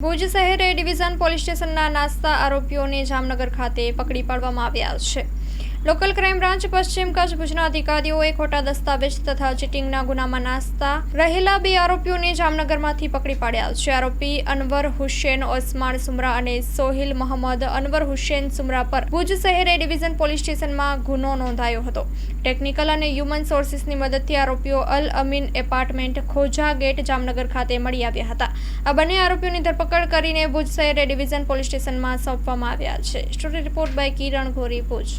ભુજ શહેર division police સ્ટેશનના નાસ્તા આરોપીઓને જામનગર ખાતે પકડી પાડવામાં આવ્યા છે. લોકલ ક્રાઇમ બ્રાન્ચ પશ્ચિમ કચ્છ ભુજના અધિકારીઓએ ખોટા દસ્તાવેજ તથા ચીટિંગના ગુનામાં નાસ્તા રહેલા બે આરોપીઓને જામનગરમાંથી પકડી પાડ્યા છે. આરોપી અનવર હુસેન, ઓસમાન સુમરા અને સોહિલ મોહમ્મદ અનવર હુસેન સુમરા પર ભુજ શહેરે ડિવિઝન પોલીસ સ્ટેશનમાં ગુનો નોંધાયો હતો. ટેકનિકલ અને હ્યુમન સોર્સિસની મદદથી આરોપીઓ અલ અમીન એપાર્ટમેન્ટ ખોજા ગેટ જામનગર ખાતે મળી આવ્યા હતા. આ બંને આરોપીઓની ધરપકડ કરીને ભુજ શહેરે ડિવિઝન પોલીસ સ્ટેશનમાં સોંપવામાં આવ્યા છે. Story report by Kiran Gori Bhuj.